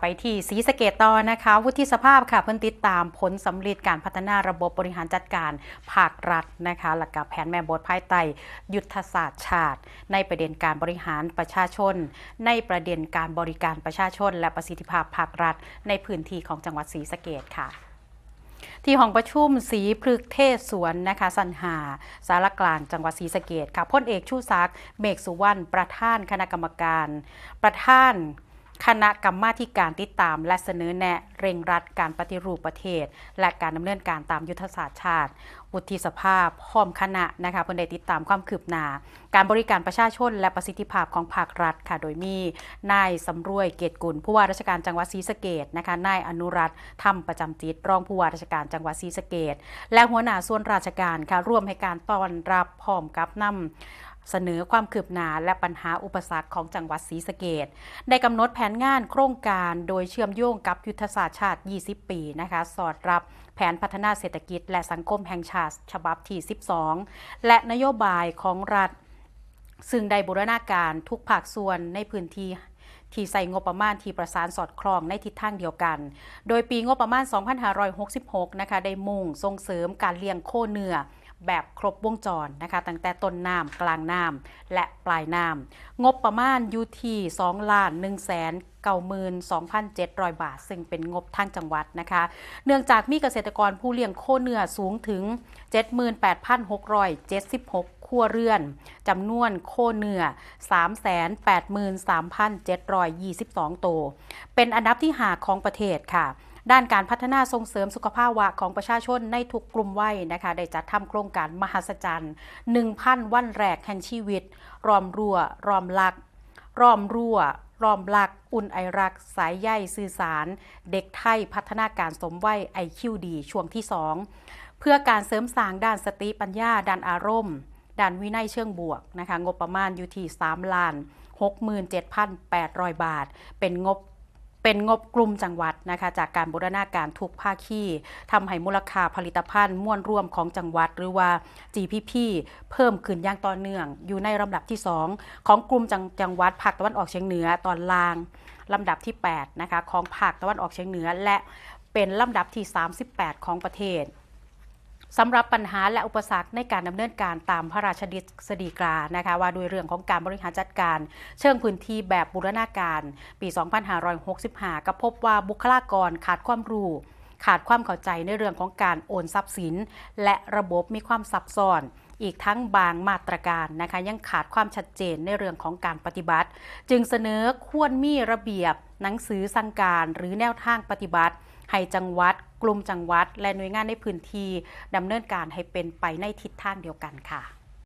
ไปที่สีสะเกตต่อนะคะวุฒิสภาพค่ะเพิ่อนติดตามผลสำลิดการพัฒนาระบบบริหารจัดการภาครัฐนะคะหลักกับแผนแม่บทภายใต้ยุทธศาสตร์ชาติ ในประเด็นการบริหารประชาชน ในประเด็นการบริการประชาชน และประสิทธิภาพภาครัฐ ในพื้นที่ของจังหวัดศรีสะเกตค่ะที่ห้องประชุมสีพฤกเทศสวนนะคะสันหา สารกลางจังหวัดศรีสะเกดค่ะพ้นเอกชูศักดิ์เมฆสุวรรณประธานคณะกรรมการ ประธาน คณะกรรมาการติดตาม และเสนอแนะเร่งรัดการปฏิรูปประเทศ และการดำเนินการตามยุทธศาสตร์ชาติวุฒิสภาพพร้อมคณะนะคะเพื่อได้ติดตามความคืบหน้าการบริการประชาชน และประสิทธิภาพของภาครัฐค่ะ โดยมีนายสำรวยเกตกุลผู้ว่าราชการจังหวัดศรีสะเกดนะคะนายอนุรัตน์ธรรมประจำจิตรองผู้ว่าราชการจังหวัดศรีสะเกดและหัวหน้าส่วนราชการค่ะร่วมให้การต้อนรับพร้อมกับนำ เสนอความคืบหน้าและปัญหาอุปสรรคของจังหวัดศรีสะเกดได้กำหนดแผนงานโครงการโดยเชื่อมโยงกับยุทธศาสตร์ชาติ 20 ปีนะคะสอดรับแผนพัฒนาเศรษฐกิจ และสังคมแห่งชาติฉบับที่ 12 และนโยบายของรัฐ ซึ่งได้บูรณาการทุกภาคส่วนในพื้นที่ที่ใส่งบประมาณที่ประสานสอดคล้องในทิศทางเดียวกัน โดยปีงบประมาณ 2566 นะคะ ได้มุ่งส่งเสริมการเลี้ยงโคเนื้อ แบบครบวงจรนะคะ ตั้งแต่ต้นน้ำกลางน้ำและปลายน้ำงบประมาณอยู่ที่2ล้าน1แสน92,700 บาท ซึ่งเป็นงบทางจังหวัดนะคะ เนื่องจากมีเกษตรกรผู้เลี้ยงโคเนื้อสูงถึง 78,676 ครัวเรือน จำนวนโคเนื้อ 383,722 โตวเป็นอันดับที่หาของประเทศค่ะ ด้านการพัฒนาส่งเสริมสุขภาพวะของประชาชนในทุกกลุ่มวัยนะคะได้จัดทำโครงการมหัศจรรย์ 1,000 วันแรกแห่งชีวิต รอมรั่ว รอมลัก รอมรั่วรอมลัก อุ่นไอรัก สายใยสื่อสาร เด็กไทยพัฒนาการสมวัยไอคิวดีช่วงที่ 2 เพื่อการเสริมสร้างด้านสติปัญญา ด้านอารมณ์ ด้านวินัยเชิงบวกนะคะงบประมาณอยู่ที่3ล้าน67,800 บาท เป็นงบ เป็นงบกลุ่มจังหวัดนะคะจากการบูรณาการทุกภาคีทำให้มูลค่าผลิตภัณฑ์ม้วนร่วมของจังหวัด หรือว่า GPP เพิ่มขึ้นอย่างต่อเนื่อง อยู่ในลำดับที่ 2 ของกลุ่มจังจังหวัดภาคตะวันออกเฉียงเหนือตอนล่างลำดับที่8นะคะของภาคตะวันออกเฉียงเหนือและเป็นลำดับที่ 38 ของประเทศ สำหรับปัญหาและอุปสรรคในการดำเนินการตามพระราชดิสฎีกานะคะว่าด้วยเรื่องของการบริหารจัดการ เชิงพื้นที่แบบบูรณาการ ปี 2565 ก็พบว่าบุคลากรขาดความรู้ขาดความเข้าใจในเรื่องของการโอนทรัพย์สิน และระบบมีความซับซ้อน อีกทั้งบางมาตรการนะคะยังขาดความชัดเจนในเรื่องของการปฏิบัติ จึงเสนอควรมีระเบียบ หนังสือสั่งการหรือแนวทางปฏิบัติ ให้จังหวัด กลุ่มจังหวัด และหน่วยงานในพื้นที่ดำเนินการให้เป็นไปในทิศทางเดียวกันค่ะ